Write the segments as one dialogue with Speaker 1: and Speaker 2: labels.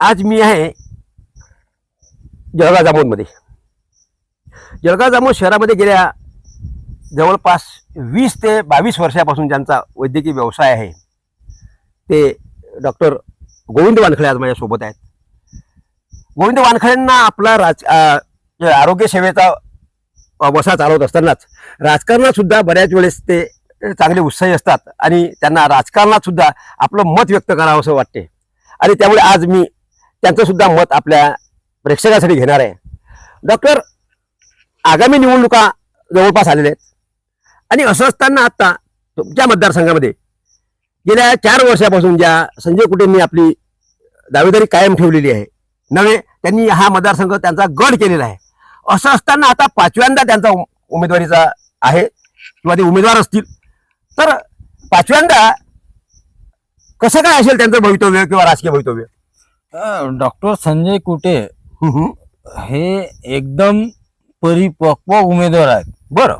Speaker 1: आज मी आहे जळगाव जामोदमध्ये. जळगाव जामोद शहरामध्ये गेल्या जवळपास वीस ते बावीस वर्षापासून ज्यांचा वैद्यकीय व्यवसाय आहे ते डॉक्टर गोविंद वानखळे आज माझ्यासोबत आहेत. गोविंद वानखळेंना आपला राज आरोग्यसेवेचा वसा चालवत असतानाच राजकारणात सुद्धा बऱ्याच वेळेस ते चांगले उत्साही असतात आणि त्यांना राजकारणात सुद्धा आपलं मत व्यक्त करावं असं वाटते. आणि त्यामुळे आज मी त्यांचं सुद्धा मत आपल्या प्रेक्षकासाठी घेणार आहे. डॉक्टर आगामी निवडणुका जवळपास आलेल्या आहेत. आणि असं असताना आता तुमच्या मतदारसंघामध्ये गेल्या चार वर्षापासून ज्या संजय कुटेंनी आपली दावेदारी कायम ठेवलेली आहे नव्हे त्यांनी हा मतदारसंघ त्यांचा गड केलेला आहे. असं असताना आता पाचव्यांदा त्यांचा उमेदवारीचा आहे किंवा ते उमेदवार असतील. तर पाचव्यांदा कसं काय असेल त्यांचं भवितव्य किंवा राजकीय भवितव्य?
Speaker 2: डॉक्टर संजय कुटे. हे एकदम परिपक्व उमेदवार आहेत.
Speaker 1: बरं.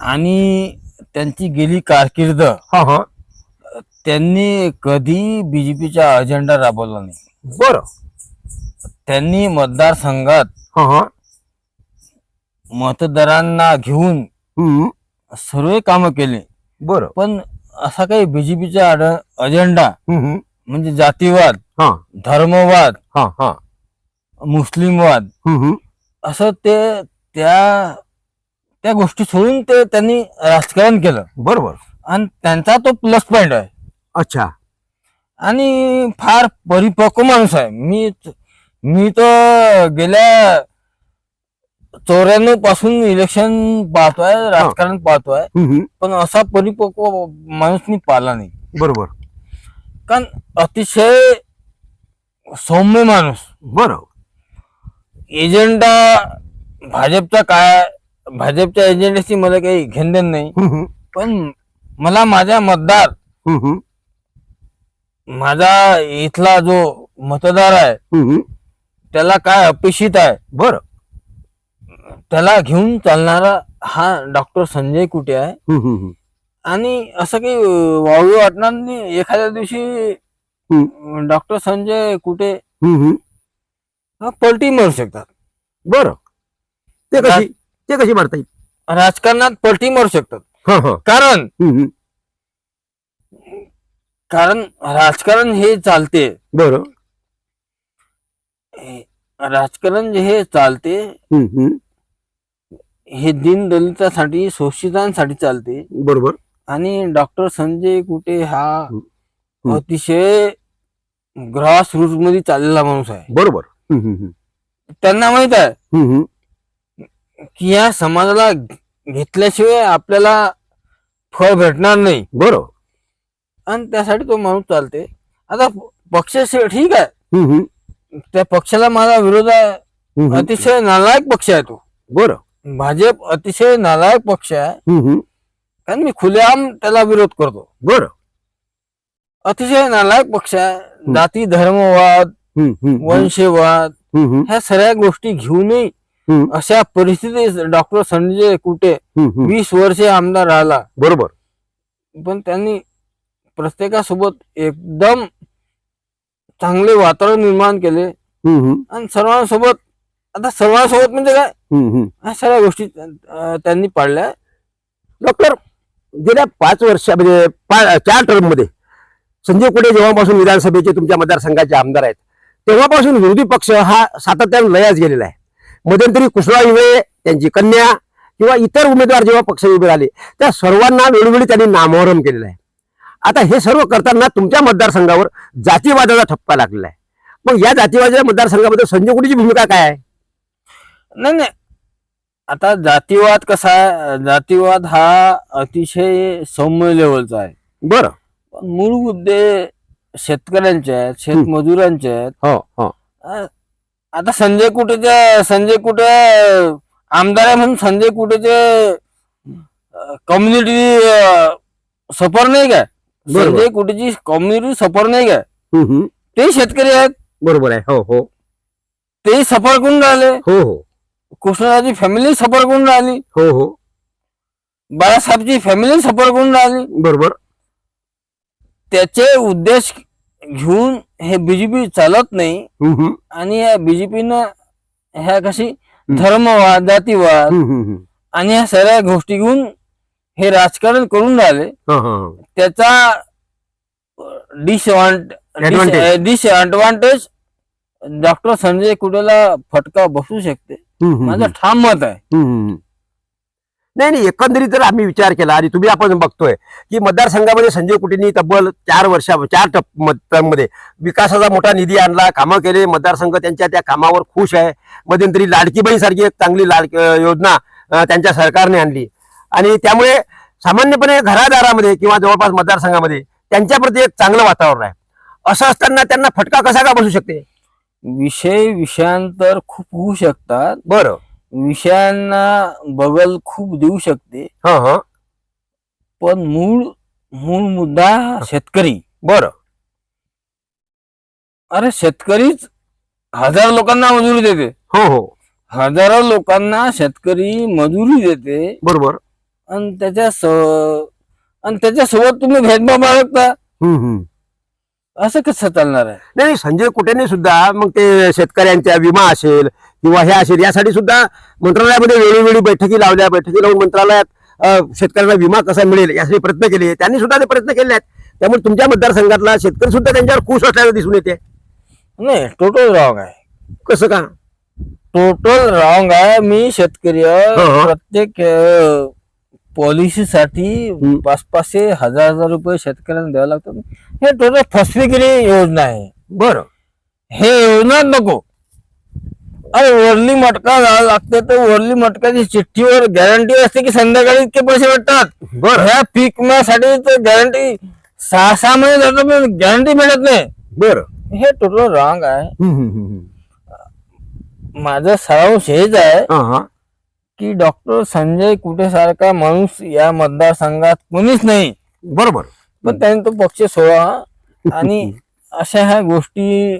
Speaker 2: आणि त्यांची गेली कारकीर्द.
Speaker 1: हा हा.
Speaker 2: त्यांनी कधी बीजेपीचा अजेंडा राबवला नाही.
Speaker 1: बरं.
Speaker 2: त्यांनी मतदारसंघात
Speaker 1: हा हा.
Speaker 2: मतदारांना घेऊन
Speaker 1: हम्म,
Speaker 2: सर्व कामं केले.
Speaker 1: बरं.
Speaker 2: पण असा काही बीजेपीचा अजेंडा
Speaker 1: हम्म, हम्म.
Speaker 2: म्हणजे जातीवाद
Speaker 1: हा.
Speaker 2: धर्मवाद
Speaker 1: हा हा.
Speaker 2: मुस्लिमवाद
Speaker 1: हम्म, हम्म.
Speaker 2: असं ते त्या त्या गोष्टी सोडून ते त्यांनी राजकारण केलं.
Speaker 1: बरोबर.
Speaker 2: आणि त्यांचा तो प्लस पॉइंट आहे.
Speaker 1: अच्छा.
Speaker 2: आणि फार परिपक्व माणूस आहे. मी मी तर गेल्या चौऱ्याण्णवपासून इलेक्शन पाहतोय राजकारण पाहतोय.
Speaker 1: हम्म, हम्म.
Speaker 2: पण असा परिपक्व माणूस मी पाहिला नाही.
Speaker 1: बरोबर.
Speaker 2: कारण अतिशय सौम्य माणूस
Speaker 1: बरं
Speaker 2: एजेंडा भाजपचा काय भाजपच्या एजेंड्याशी मला काही घेणदेण नाही
Speaker 1: हम्म.
Speaker 2: पण मला माझ्या मतदार
Speaker 1: हम्म, हम्म.
Speaker 2: माझा इथला जो मतदार आहे
Speaker 1: हम्म.
Speaker 2: त्याला काय अपेक्षित आहे
Speaker 1: बरं
Speaker 2: त्याला घेऊन चालणारा हा डॉक्टर संजय कुटे आहे
Speaker 1: हम्म, हम्म, हम्म.
Speaker 2: आणि असं काही वावळी वाटणार नाही. एखाद्या दिवशी डॉक्टर संजय. हा पलटी मारू शकतात.
Speaker 1: बरं. ते कशी? ते कशी मारता येईल?
Speaker 2: राजकारणात पलटी मारू शकतात.
Speaker 1: हा हा.
Speaker 2: कारण. कारण राजकारण हे चालते.
Speaker 1: बरं.
Speaker 2: हे- राजकारण जे हे चालते. हे दिन दलितासाठी शोषितांसाठी चालते.
Speaker 1: बरोबर.
Speaker 2: आणि डॉक्टर संजय कुटे हा. अतिशय ग्रास रूटमध्ये चाललेला माणूस आहे
Speaker 1: बरोबर.
Speaker 2: त्यांना माहीत आहे. की या समाजाला घेतल्याशिवाय आपल्याला फळ भेटणार नाही
Speaker 1: बरं
Speaker 2: आणि त्यासाठी तो माणूस चालते आता पक्ष ठीक आहे. त्या पक्षाला माझा विरोध आहे. अतिशय नालायक पक्ष आहे तो
Speaker 1: बरं
Speaker 2: भाजप अतिशय नालायक पक्ष आहे. कारण मी खुलेआम त्याला विरोध करतो
Speaker 1: बरं
Speaker 2: अतिशय नालायक पक्ष आहे जाती धर्मवाद वंशवाद. ह्या सगळ्या गोष्टी घेऊनही. अशा परिस्थितीत डॉक्टर संजय कुटे. वीस वर्षे आमदार राहिला
Speaker 1: बरोबर
Speaker 2: पण त्यांनी प्रत्येकासोबत एकदम चांगले वातावरण निर्माण केले. आणि सर्वांसोबत आता सर्वांसोबत म्हणजे काय. ह्या सगळ्या गोष्टी त्यांनी पाळल्या
Speaker 1: डॉक्टर गेल्या पाच वर्षा म्हणजे पा- चार टर्ममध्ये संजय कुठे जेव्हापासून विधानसभेचे तुमच्या मतदारसंघाचे आमदार आहेत तेव्हापासून विरोधी पक्ष हा सातत्याने लयाच गेलेला आहे. मध्यंतरी कुशळा इंगळे त्यांची कन्या किंवा इतर उमेदवार जेव्हा पक्ष उभे राहिले त्या सर्वांना वेळोवेळी त्यांनी नामोहरम केलेलं आहे. आता हे सर्व करताना तुमच्या मतदारसंघावर जातीवादाचा ठप्पा लागलेला आहे. मग या जातीवादाच्या मतदारसंघामध्ये संजय कुटेची भूमिका काय आहे?
Speaker 2: नाही नाही. आता जातीवाद कसा आहे? जातीवाद हा अतिशय सौम्य लेवलचा आहे.
Speaker 1: बरं.
Speaker 2: पण मूळ मुद्दे शेतकऱ्यांचे आहेत शेतमजुरांचे आहेत.
Speaker 1: हो हो.
Speaker 2: अं, आता संजय कुटेचे संजय कुटे आमदार आहे म्हणून संजय कुटेचे कम्युनिटी सफर नाही काय?
Speaker 1: बरोबर.
Speaker 2: संजय कुटेची कम्युनिटी सफर नाही काय?
Speaker 1: हम्म, हम्म.
Speaker 2: ते शेतकरी आहेत.
Speaker 1: बरोबर आहे. हो हो.
Speaker 2: ते सफर करून राहिले.
Speaker 1: हो हो.
Speaker 2: कृष्णराजी फॅमिली सफर करून राहिली.
Speaker 1: हो हो.
Speaker 2: बाळासाहेबची फॅमिली सफर करून राहिली.
Speaker 1: बरोबर.
Speaker 2: त्याचे उद्देश घेऊन हे बीजेपी चालत नाही.
Speaker 1: हम्म,
Speaker 2: आणि या बीजेपीनं ह्या कशी धर्मवाद जातीवाद
Speaker 1: हम्म, हम्म, हम्म.
Speaker 2: आणि ह्या सगळ्या गोष्टी घेऊन हे राजकारण करून राहिले.
Speaker 1: हा, हा, हा.
Speaker 2: त्याचा
Speaker 1: Advantage.
Speaker 2: डिसएडव्हान्टेज डॉक्टर संजय कुडेला फटका बसू शकते. माझं ठाम मत आहे.
Speaker 1: नाही नाही एकंदरीत जर आम्ही विचार केला आणि तुम्ही आपण बघतोय की मतदारसंघामध्ये संजय कुटेंनी तब्बल चार वर्षा चार टपमध्ये विकासाचा मोठा निधी आणला कामं केले मतदारसंघ त्यांच्या त्या कामावर खुश आहे. मध्यंतरी लाडकी बहीण सारखी एक चांगली लाड योजना त्यांच्या सरकारने आणली. आणि त्यामुळे सामान्यपणे घरादारामध्ये किंवा जवळपास मतदारसंघामध्ये त्यांच्याप्रती एक चांगलं वातावरण आहे. असं असताना त्यांना फटका कसा का बसू शकते?
Speaker 2: विषय विषयांतर खूप होऊ शकतात.
Speaker 1: बरं.
Speaker 2: विषयांना बगल खूप देऊ शकते.
Speaker 1: हा हा.
Speaker 2: पण मूळ मूळ मुद्दा शेतकरी.
Speaker 1: बरं.
Speaker 2: अरे शेतकरीच हजार लोकांना मजुरी देते.
Speaker 1: हो हो.
Speaker 2: हजारो लोकांना शेतकरी मजुरी देते.
Speaker 1: बरोबर.
Speaker 2: आणि त्याच्या आणि त्याच्यासोबत तुम्ही भेदभाव बाळगता. असं कसं चालणार आहे?
Speaker 1: नाही संजय कुटेने सुद्धा मग ते शेतकऱ्यांच्या विमा असेल किंवा हे असेल यासाठी सुद्धा मंत्रालयामध्ये वेळोवेळी बैठकी लावल्या बैठकी लावून मंत्रालयात अं, शेतकऱ्यांना विमा कसा मिळेल यासाठी प्रयत्न केले. त्यांनी सुद्धा ते प्रयत्न केले आहेत. त्यामुळे तुमच्या मतदारसंघातला शेतकरी सुद्धा त्यांच्यावर खुश असल्याचं दिसून येते.
Speaker 2: नाही टोटल रॉंग आहे.
Speaker 1: कसं का?
Speaker 2: टोटल रॉंग आहे. मी शेतकरी आहे.
Speaker 1: हो.
Speaker 2: प्रत्येक पॉलिसीसाठी. पाच पाचशे हजार हजार रुपये शेतकऱ्यांना द्यावं लागतात. हे टोटल फसवेगिरी योजना आहे.
Speaker 1: बरं.
Speaker 2: हे योजना नको. अरे वरली मटका लागते तर वरली मटकाची चिठ्ठीवर गॅरंटी असते की संध्याकाळी इतके पैसे भेटतात.
Speaker 1: बरं.
Speaker 2: ह्या पीक विम्यासाठी तर गॅरंटी सहा सहा महिने जातात पण गॅरंटी मिळत नाही.
Speaker 1: बरं.
Speaker 2: हे टोटल रॉंग आहे. माझा सारांश हेच आहे. की डॉक्टर संजय कुटे सारखा माणूस या मतदारसंघात कोणीच नाही
Speaker 1: बरोबर
Speaker 2: पण त्यांनी तो पक्ष सोडा आणि अशा ह्या गोष्टी.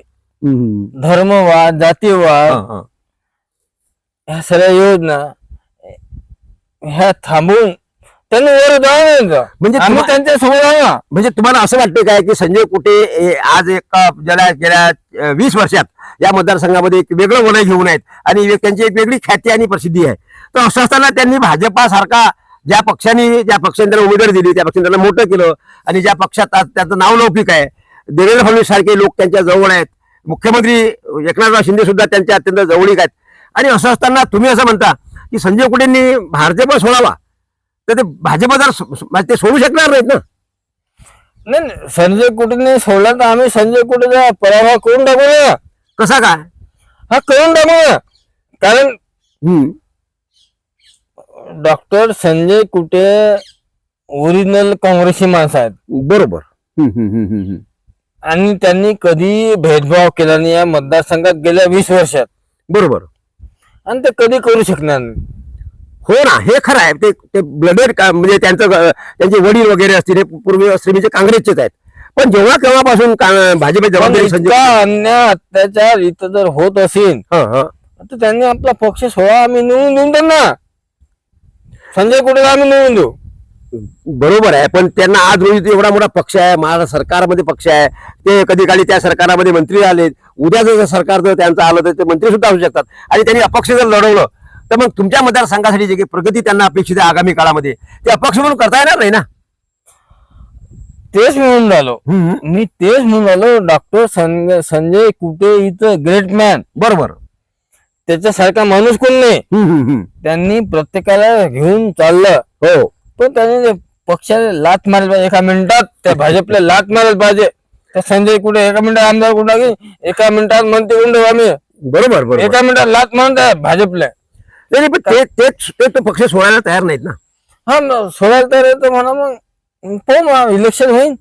Speaker 2: धर्मवाद जातीवाद. ह्या सगळ्या योजना ह्या थांबवून त्यांनी वर जाऊ
Speaker 1: म्हणजे
Speaker 2: आम्ही
Speaker 1: तुम्हा-
Speaker 2: त्यांच्यासोबत आहो ना.
Speaker 1: म्हणजे तुम्हाला असं वाटतं काय की संजय कुटे हे आज एक ज्याला गेल्या अं, वीस वर्षात या मतदारसंघामध्ये एक वेगळं वलय घेऊन आहेत आणि एक- त्यांची एक वेगळी ख्याती आणि प्रसिद्धी आहे. तर असं असताना त्यांनी भाजपा सारखा ज्या पक्षाने ज्या पक्षाने त्यांना उमेदवारी दिली त्या पक्षाने त्यांना मोठं केलं आणि ज्या पक्षात आज त्याचं नाव लौकिक आहे देवेंद्र फडणवीस सारखे लोक त्यांच्या जवळ आहेत. मुख्यमंत्री एकनाथराव शिंदे सुद्धा त्यांच्या अत्यंत जवळीक आहेत. आणि असं असताना तुम्ही असं म्हणता की संजय कुटेंनी भाजप सोडावा? तर ते भाजप जर सो- ते सोडू शकणार नाहीत ना?
Speaker 2: नाही संजय कुटेने सोडला तर आम्ही संजय कुटेचा पराभव करून टाकू ना.
Speaker 1: कसा काय?
Speaker 2: हा करून टाकू ना. कारण. डॉक्टर संजय कुटे ओरिजिनल काँग्रेसी माणसं आहेत.
Speaker 1: बरोबर.
Speaker 2: आणि त्यांनी कधी भेदभाव केला नाही या मतदारसंघात गेल्या वीस वर्षात.
Speaker 1: बरोबर.
Speaker 2: आणि ते कधी करू शकणार नाही.
Speaker 1: हो ना हे खरं आहे. ते ते ब्लडेड का म्हणजे त्यांचं त्यांचे वडील वगैरे असतील हे पूर्वी श्रीमीचे काँग्रेसचेच आहेत. पण जेव्हा केव्हापासून का- भाजप
Speaker 2: पण
Speaker 1: जबाबदारी
Speaker 2: अन्याय अत्याचार इथं जर होत असेल. तर त्यांनी आपला पक्ष सोडा आम्ही निवडून देऊन त्यांना. संजय कुठे आम्ही निवडून देऊ?
Speaker 1: बरोबर आहे पण त्यांना आज रोजी एवढा मोठा पक्ष आहे महाराष्ट्र सरकारमध्ये पक्ष आहे. ते कधी काळी त्या सरकारामध्ये मंत्री आले उद्या जर सरकार जर त्यांचं आलं तर ते मंत्री सुद्धा असू शकतात. आणि त्यांनी अपक्ष जर लढवलं तर मग तुमच्या मतदारसंघासाठी जे काही प्रगती त्यांना अपेक्षित आहे आगामी काळामध्ये ते अपक्ष म्हणून करता येणार नाही ना?
Speaker 2: तेच म्हणून राहिलो. मी तेच म्हणून राहिलो डॉक्टर संजय कुटे इथं ग्रेट मॅन.
Speaker 1: बरोबर.
Speaker 2: त्याच्यासारखा माणूस कोण नाही. त्यांनी प्रत्येकाला घेऊन चाललं.
Speaker 1: हो.
Speaker 2: पण त्यांनी पक्षाला लात मारायला पाहिजे एका मिनिटात त्या भाजपला लात मारायला पाहिजे. त्या संजय कुठे एका मिनिटात आमदार कुठे एका मिनिटात मंत्री कोण आम्ही
Speaker 1: बरोबर बरोबर.
Speaker 2: एका मिनिटात लात मारून भाजपला.
Speaker 1: नाही पण ते तेच ते तो पक्ष सोडायला तयार नाहीत ना.
Speaker 2: हा सोडायला तर येतं म्हणा मग पाहू इलेक्शन होईल.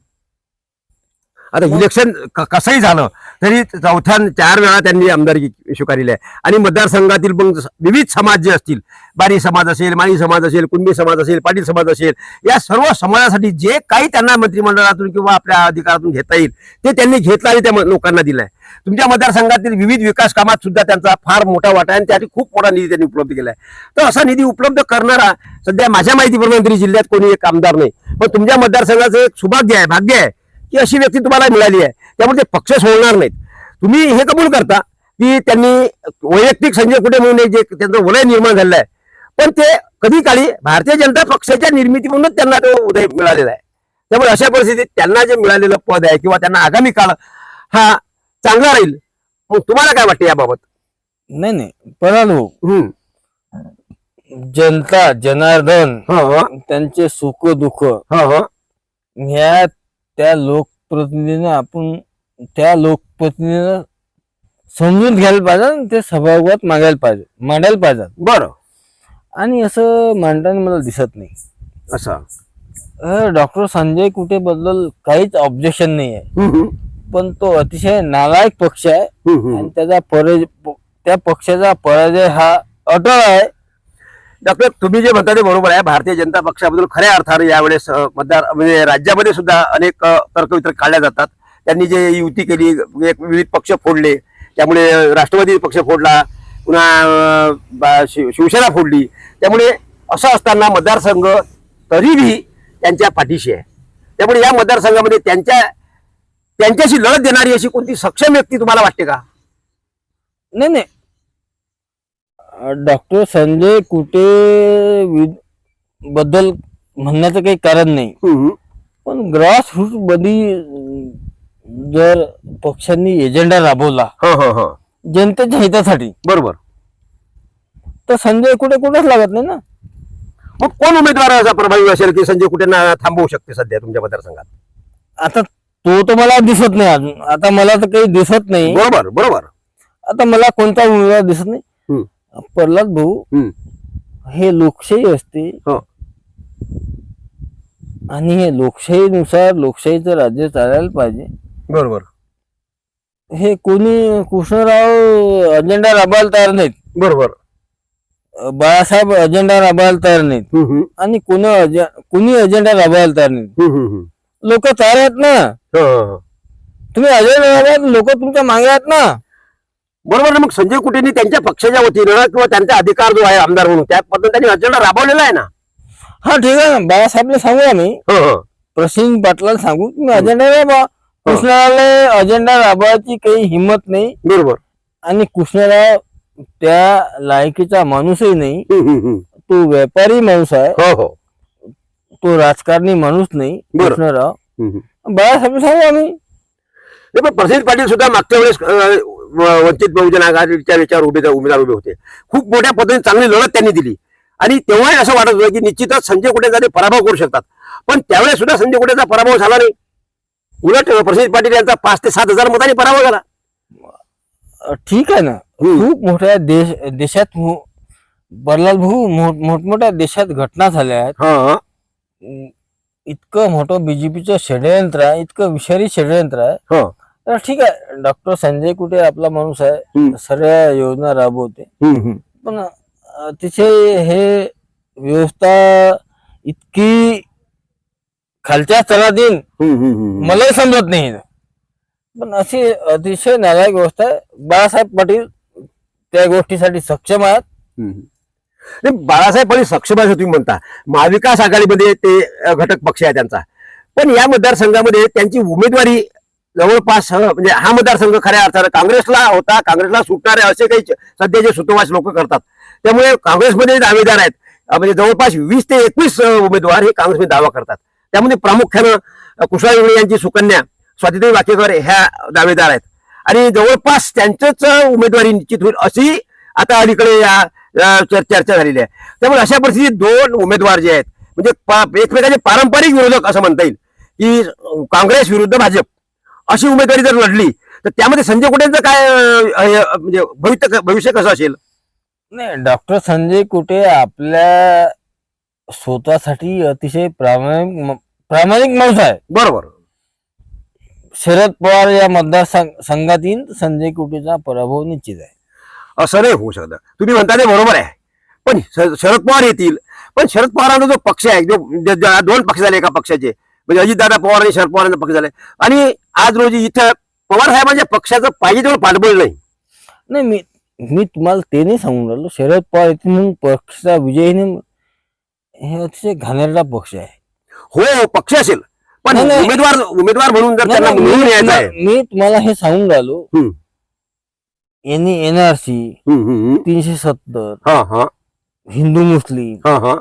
Speaker 1: आता इलेक्शन कसंही झालं तरी चौथ्या चार वेळा त्यांनी आमदारकी स्वीकारली आहे. आणि मतदारसंघातील मग विविध समाज जे असतील बारी समाज असेल माळी समाज असेल कुणबी समाज असेल पाटील समाज असेल या सर्व समाजासाठी जे काही त्यांना मंत्रिमंडळातून किंवा आपल्या अधिकारातून घेता येईल ते त्यांनी घेतलं आणि त्या लोकांना दिलंय. तुमच्या मतदारसंघातील विविध विकास कामात सुद्धा त्यांचा फार मोठा वाटा आहे आणि त्यासाठी खूप मोठा निधी त्यांनी उपलब्ध केलाय. तर असा निधी उपलब्ध करणारा सध्या माझ्या माहितीप्रमाणे तरी जिल्ह्यात कोणी एक आमदार नाही. पण तुमच्या मतदारसंघाचं एक सुभाग्य आहे भाग्य आहे. की अशी व्यक्ती तुम्हाला मिळाली आहे. त्यामुळे ते पक्ष सोडणार नाहीत. तुम्ही हे कबूल करता की त्यांनी वैयक्तिक संजय कुठे म्हणून जे त्यांचं वलय निर्माण झालेलं आहे. पण ते कधी काळी भारतीय जनता पक्षाच्या निर्मिती म्हणूनच त्यांना तो उदय मिळालेला आहे. त्यामुळे अशा परिस्थितीत त्यांना जे मिळालेलं पद आहे किंवा त्यांना आगामी काळ हा चांगला राहील. मग तुम्हाला काय वाटतं याबाबत?
Speaker 2: नाही नाही. पराल
Speaker 1: हम्म.
Speaker 2: जनता जनार्दन त्यांचे सुख दुःख ह्या त्या लोकप्रतिनिधीनं आपण त्या लोकप्रतिनिधीनं समजून घ्यायला पाहिजे आणि ते सभागृहात मागायला पाहिजे मांडायला पाहिजे.
Speaker 1: बरं.
Speaker 2: आणि असं मांडताना मला दिसत नाही.
Speaker 1: असं.
Speaker 2: डॉक्टर संजय कुटे बद्दल काहीच ऑब्जेक्शन नाही आहे.
Speaker 1: हम्म.
Speaker 2: पण तो अतिशय नालायक पक्ष आहे.
Speaker 1: हम्म, हम्म.
Speaker 2: आणि त्याचा पराजय त्या पक्षाचा पराजय हा अटळ आहे.
Speaker 1: डॉक्टर तुम्ही जे म्हणता ते बरोबर आहे. भारतीय जनता पक्षाबद्दल खऱ्या अर्थाने यावेळेस मतदार म्हणजे राज्यामध्ये सुद्धा अनेक अ, तर्कवितर्क काढल्या जातात. त्यांनी जे युती केली म्हणजे एक विविध पक्ष फोडले. त्यामुळे राष्ट्रवादी पक्ष फोडला पुन्हा शिव- शिवसेना फोडली. त्यामुळे असं असताना मतदारसंघ तरीही त्यांच्या पाठीशी आहे. त्यामुळे या मतदारसंघामध्ये त्यांच्या त्यांच्याशी लढत देणारी अशी कोणती सक्षम व्यक्ती तुम्हाला वाटते का?
Speaker 2: नाही नाही. डॉक्टर संजय कुटे वि- बद्दल म्हणण्याचं काही कारण नाही.
Speaker 1: हम्म,
Speaker 2: पण ग्रास रूटमध्ये अं, जर पक्षांनी एजेंडा राबवला
Speaker 1: हो हो हो.
Speaker 2: जनतेच्या हितासाठी
Speaker 1: बरोबर.
Speaker 2: तर संजय कुठे कुठेच लागत नाही ना?
Speaker 1: मग कोण उमेदवार असा प्रभावी असेल की संजय कुठे थांबवू शकते सध्या तुमच्या मतदारसंघात?
Speaker 2: आता तो तर मला दिसत नाही अजून. आता मला तर काही दिसत नाही.
Speaker 1: बरोबर बरोबर.
Speaker 2: आता मला कोणता उमेदवार दिसत नाही.
Speaker 1: हम्म.
Speaker 2: प्रल्हाद भाऊ. हे लोकशाही असते.
Speaker 1: हो.
Speaker 2: आणि हे लोकशाहीनुसार लोकशाहीचं राज्य चालायला पाहिजे.
Speaker 1: बरोबर.
Speaker 2: हे कोणी कृष्णराव अजेंडा राबवायला तयार नाहीत.
Speaker 1: बरोबर.
Speaker 2: बाळासाहेब अजेंडा राबवायला तयार नाहीत. आणि कोणी अजे- कुणी अजेंडा राबवायला तयार नाहीत. लोक तयार आहेत ना.
Speaker 1: हो, हो, हो.
Speaker 2: तुम्ही अजेंडा राबवा लोक तुमच्या मागे आहेत ना.
Speaker 1: बरोबर ना मग संजय कुटेनी त्यांच्या पक्षाच्या वतीनं किंवा त्यांचा अधिकार जो आहे आमदार म्हणून त्या पद्धतीने त्यांनी अजेंडा राबवलेला आहे ना?
Speaker 2: हा ठीक आहे ना. बाळासाहेबला सांगू आम्ही.
Speaker 1: हो हो.
Speaker 2: प्रसिंग पाटलाला सांगू तुम्ही अजेंडा राबवा कृष्णाला अजेंडा राबवायची काही हिंमत नाही.
Speaker 1: बरोबर.
Speaker 2: आणि कृष्णराव त्या लायकीचा माणूसही नाही. तो व्यापारी माणूस आहे.
Speaker 1: हो हो.
Speaker 2: तो राजकारणी माणूस नाही
Speaker 1: बरं.
Speaker 2: कृष्णराव. बाळासाहेब सांगू आम्ही.
Speaker 1: नाही, पण प्रसिद्ध पाटील सुद्धा मागच्या वेळेस अ, वंचित बहुजन आघाडीच्या याच्यावर उभे उमेदवार उभे होते. खूप मोठ्या पद्धतीने चांगली लढत त्यांनी दिली. आणि तेव्हाही असं वाटत होतं की निश्चितच संजय कुटेचा ते पराभव करू शकतात. पण त्यावेळेस सुद्धा संजय कुटेचा पराभव झाला नाही. उलट प्रसिद्ध पाटील यांचा पाच ते सात हजार मतांनी पराभव झाला.
Speaker 2: ठीक आहे ना. खूप मोठ्या देश देशात बर्लाल भाऊ मोठमोठ्या देशात घटना झाल्या आहेत.
Speaker 1: हा.
Speaker 2: इतकं मोठं बीजेपीचं षडयंत्र आहे इतकं विषारी षडयंत्र आहे.
Speaker 1: हो.
Speaker 2: तर ठीक आहे डॉक्टर संजय कुटे आपला माणूस आहे
Speaker 1: हम्म.
Speaker 2: सर्व योजना राबवते
Speaker 1: हम्म.
Speaker 2: पण अतिशय हे व्यवस्था इतकी खालच्या स्तरात येईल
Speaker 1: हम्म, हम्म, हम्म.
Speaker 2: मलाही समजत नाही. पण अशी अतिशय नालायक व्यवस्था आहे बाळासाहेब पाटील त्या गोष्टीसाठी सक्षम आहेत
Speaker 1: हम्म. नाही, बाळासाहेब पाटील सक्षम आहे असं तुम्ही म्हणता महाविकास आघाडीमध्ये ते अ, घटक पक्ष आहे त्यांचा पण या मतदारसंघामध्ये त्यांची उमेदवारी जवळपास म्हणजे हा मतदारसंघ खऱ्या अर्थानं काँग्रेसला होता काँग्रेसला सुटणारे असे काही सध्याचे सुतोवास लोक करतात. त्यामुळे काँग्रेसमध्ये दावेदार आहेत म्हणजे जवळपास वीस ते एकवीस उमेदवार हे काँग्रेसमध्ये दावा करतात. त्यामध्ये प्रामुख्यानं अ, इंगळे यांची सुकन्या स्वातीताई वाकेकर ह्या दावेदार आहेत. आणि जवळपास त्यांचंच उमेदवारी निश्चित होईल अशी आता अलीकडे या चर्चा झालेली आहे. त्यामुळे अशा परिस्थितीत दोन उमेदवार जे आहेत म्हणजे पा- एकमेकांचे पारंपरिक विरोधक असं म्हणता येईल की काँग्रेस विरुद्ध भाजप. अशी उमेदवारी जर लढली तर त्यामध्ये संजय कुटेंचं काय अं, म्हणजे भविष्य भविष्य कसं असेल?
Speaker 2: नाही डॉक्टर संजय कुटे आपल्या स्वतःसाठी अतिशय प्रामाणिक प्रामाणिक माणूस आहे.
Speaker 1: बरोबर.
Speaker 2: शरद पवार या मतदार संघातील संजय कुटेचा पराभव निश्चित आहे.
Speaker 1: असं नाही होऊ शकतं. तुम्ही म्हणता ते बरोबर आहे. पण श- शरद पवार येतील. पण शरद पवारांचा जो पक्ष आहे जो ज- ज- दोन पक्ष झाले एका पक्षाचे म्हणजे अजितदादा पवार आणि शरद पवारांचा पक्ष झाले आणि आज रोजी इथं पवार साहेबांच्या पक्षाचं पाहिजे तेवढं पाठबळ नाही.
Speaker 2: नाही मी मी तुम्हाला ते नाही सांगून राहिलो. शरद पवार येतील म्हणून पक्षाचा विजय नाही हे अतिशय घाणेरडा पक्ष आहे.
Speaker 1: हो हो पक्ष असेल. पण
Speaker 2: नाही, नाही.
Speaker 1: उमेदवार उमेदवार म्हणून जर त्यांना
Speaker 2: नाही,
Speaker 1: निवडून
Speaker 2: मी
Speaker 1: यायचं आहे.
Speaker 2: मी तुम्हाला हे सांगून राहिलो.
Speaker 1: हम्म.
Speaker 2: यांनी एनआरसी
Speaker 1: हम्म, हम्म, हम्म.
Speaker 2: तीनशे सत्तर
Speaker 1: हा हा.
Speaker 2: हिंदू मुस्लिम
Speaker 1: हा हा.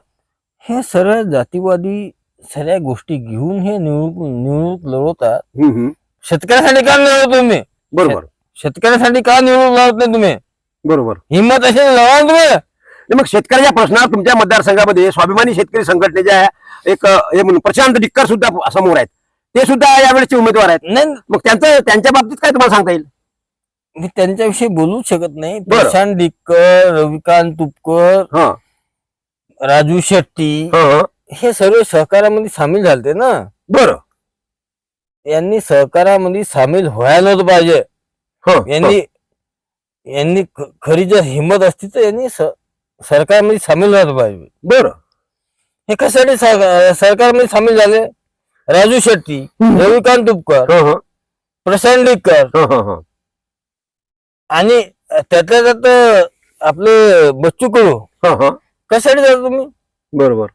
Speaker 2: हे सर्व जातीवादी सगळ्या गोष्टी घेऊन हे निवडणूक निवडणूक लढवतात
Speaker 1: हम्म.
Speaker 2: शेतकऱ्यासाठी का लढवत तुम्ही?
Speaker 1: बरोबर.
Speaker 2: शेतकऱ्यासाठी का निवडणूक लढवत नाही तुम्ही?
Speaker 1: बरोबर.
Speaker 2: हिंमत असेल लढवा ना तुम्ही.
Speaker 1: मग शेतकऱ्याच्या प्रश्नावर तुमच्या मतदारसंघामध्ये स्वाभिमानी शेतकरी संघटनेच्या एक अ, हे म्हणून प्रशांत डिक्कर सुद्धा समोर आहेत. ते सुद्धा यावेळेचे उमेदवार आहेत.
Speaker 2: नाही.
Speaker 1: मग त्यांचं त्यांच्या बाबतीत काय तुम्हाला सांगता येईल?
Speaker 2: मी त्यांच्याविषयी बोलूच शकत नाही.
Speaker 1: बरं.
Speaker 2: प्रशांत डिक्कर रविकांत तुपकर
Speaker 1: हा.
Speaker 2: राजू शेट्टी
Speaker 1: हा, हा.
Speaker 2: हे सर्व सहकारामध्ये सामील झालते ना?
Speaker 1: बरं.
Speaker 2: यांनी सहकारामध्ये सामील व्हायलाच पाहिजे. यांनी यांनी खरी जर हिंमत असती तर यांनी सरकारमध्ये सामील व्हायला पाहिजे.
Speaker 1: बरं.
Speaker 2: हे कशासाठी सरकारमध्ये सामील झाले? राजू शेट्टी. रविकांत तुपकर
Speaker 1: हा.
Speaker 2: प्रशांत
Speaker 1: हा.
Speaker 2: आणि त्यातल्या त्यात आपले बच्चू कडू
Speaker 1: हा, हा.
Speaker 2: कशासाठी जाता तुम्ही?
Speaker 1: बरोबर.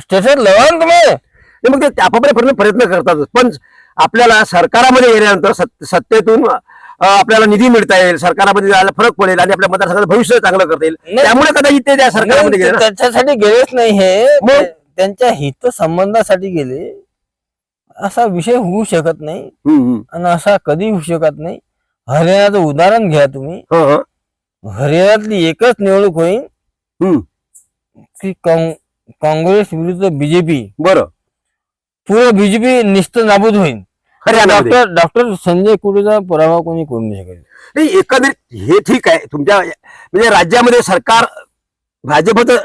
Speaker 2: स्टेशन लढवा ना तुम्ही
Speaker 1: मग ते आपापल्या प्रयत्न प्रयत्न करतातच पण आपल्याला सरकारामध्ये गेल्यानंतर सत- सत्तेतून अ, आपल्याला निधी मिळता येईल. सरकारामध्ये जायला फरक पडेल आणि आपल्या मतदारसंघाचं भविष्य चांगलं करता येईल.
Speaker 2: नाही,
Speaker 1: त्यामुळे कदाचित ते त्या सरकारमध्ये
Speaker 2: नाही,
Speaker 1: गेले
Speaker 2: ते त्याच्यासाठी गेलेच नाही हे.
Speaker 1: मग?
Speaker 2: ते- त्यांच्या हित संबंधासाठी गेले. असा विषय होऊ शकत नाही.
Speaker 1: हम्म, हम्म.
Speaker 2: आणि असा कधी होऊ शकत नाही. हरियाणाचं उदाहरण घ्या तुम्ही.
Speaker 1: हा, हा.
Speaker 2: हरियाणातली एकच निवडणूक होईल.
Speaker 1: हम्म.
Speaker 2: की काँग्रेस विरुद्ध बीजेपी.
Speaker 1: बरं.
Speaker 2: पूर्ण बीजेपी निस्त नाबूद होईल
Speaker 1: हरियाणामध्ये
Speaker 2: डॉक्टर डॉक्टर संजय कुटेचा पराभव कोणी करू नाही शकेल
Speaker 1: नाही एकंदरीत हे ठीक आहे. तुमच्या म्हणजे राज्यामध्ये सरकार भाजपचं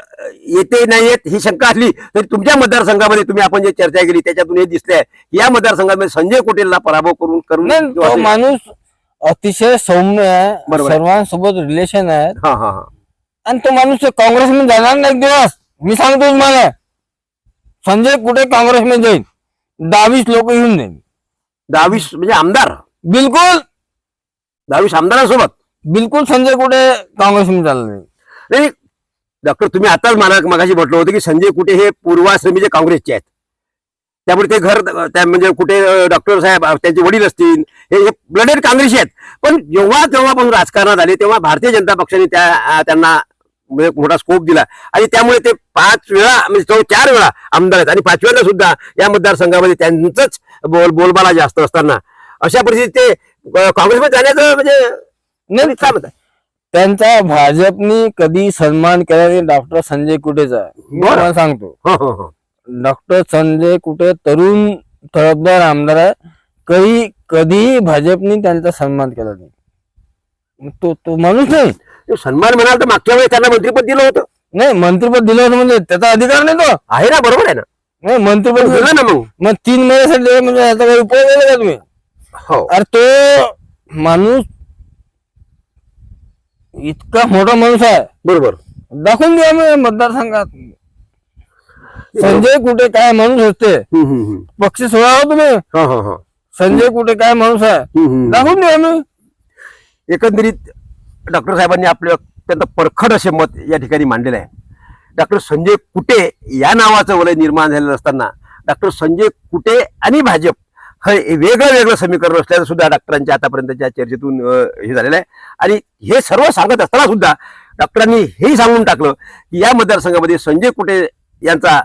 Speaker 1: येते नाही येत ही शंका असली तरी तुमच्या मतदारसंघामध्ये तुम्ही आपण जे चर्चा केली त्याच्यातून हे दिसले आहे या मतदारसंघामध्ये संजय कोटेलला पराभव करून करून
Speaker 2: नाही
Speaker 1: किंवा
Speaker 2: तो
Speaker 1: असे-
Speaker 2: माणूस अतिशय सौम्य आहे.
Speaker 1: बरोबर आहे.
Speaker 2: सर्वांसोबत रिलेशन आहे
Speaker 1: हा हा हा.
Speaker 2: आणि तो माणूस काँग्रेसमध्ये जाणार नाही एक दिवस. मी सांगतो तुम्हाला संजय कुठे काँग्रेसमध्ये जाईल? दहावीस लोक येऊन जाईल
Speaker 1: दहावीस म्हणजे आमदार?
Speaker 2: बिलकुल.
Speaker 1: दहावीस आमदारांसोबत?
Speaker 2: बिलकुल संजय कुठे काँग्रेसमध्ये चालला नाही.
Speaker 1: डॉक्टर तुम्ही आताच मला मगाशी म्हटलं होतं की संजय कुटे हे पूर्वाश्रमीचे काँग्रेसचे आहेत. त्यामुळे ते घर त्या म्हणजे कुठे डॉक्टर साहेब त्यांचे वडील असतील हे ब्लडेड काँग्रेसी आहेत. पण जेव्हा जेव्हापासून राजकारणात आले तेव्हा भारतीय जनता पक्षाने त्या त्यांना म्हणजे मोठा स्कोप दिला. आणि त्यामुळे ते पाच वेळा म्हणजे तो चार वेळा आमदार आहेत. आणि पाचव्यांदा सुद्धा या मतदारसंघामध्ये त्यांचंच बोल बोलबाला जास्त असताना. अशा परिस्थितीत ते काँग्रेसमध्ये जाण्याचं म्हणजे
Speaker 2: नाही
Speaker 1: काय म्हणतात
Speaker 2: त्यांचा भाजपने कधी सन्मान केला नाही डॉक्टर संजय कुटेचा मी सांगतो.
Speaker 1: हो हो हो.
Speaker 2: डॉक्टर संजय कुटे तरुण तळपदार आमदार आहे. कधी कधीही भाजपने त्यांचा सन्मान केला नाही. तो तो माणूस नाही.
Speaker 1: ते सन्मान म्हणाल तर मागच्या वेळेस त्यांना मंत्रिपद दिलं होतं.
Speaker 2: नाही मंत्रिपद दिलं होतं म्हणजे त्याचा अधिकार नाही तो.
Speaker 1: आहे ना बरोबर आहे ना.
Speaker 2: नाही मंत्रिपद दिलं
Speaker 1: ना मग.
Speaker 2: मग तीन महिन्यासाठी दिलं म्हणजे याचा काही उपयोग केला का तुम्ही?
Speaker 1: हो.
Speaker 2: अरे तो माणूस इतका मोठा माणूस आहे.
Speaker 1: बरोबर.
Speaker 2: दाखवून द्या मी मतदारसंघात. संजय कुठे काय माणूस असते. पक्ष सोडा हो तुम्ही.
Speaker 1: हा, हा, हा.
Speaker 2: संजय कुठे काय माणूस आहे. दाखवून द्या मी
Speaker 1: एकंदरीत डॉक्टर साहेबांनी आपलं अत्यंत परखड असे मत या ठिकाणी मांडलेलं आहे. डॉक्टर संजय कुटे या नावाचं वलय निर्माण झालेलं असताना डॉक्टर संजय कुटे आणि भाजप हे वेगळं वेगळं समीकरण असल्याचं सुद्धा डॉक्टरांच्या आतापर्यंतच्या चर्चेतून हे झालेलं आहे. आणि हे सर्व सांगत असताना सुद्धा डॉक्टरांनी हेही सांगून टाकलं की या मतदारसंघामध्ये संजय कुटे यांचा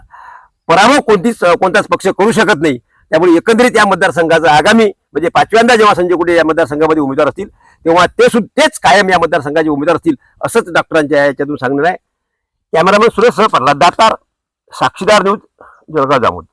Speaker 1: पराभव कोणतीच कोणताच पक्ष करू शकत नाही. त्यामुळे एकंदरीत या मतदारसंघाचा आगामी म्हणजे पाचव्यांदा जेव्हा संजय कुटे या मतदारसंघामध्ये उमेदवार असतील तेव्हा ते सुद्धा तेच कायम या मतदारसंघाचे उमेदवार असतील असंच डॉक्टरांच्या याच्यातून सांगणार आहे. कॅमेरामॅन सुरेश सह प्रल्हाद दातार साक्षीदार न्यूज जळगाव जामोद.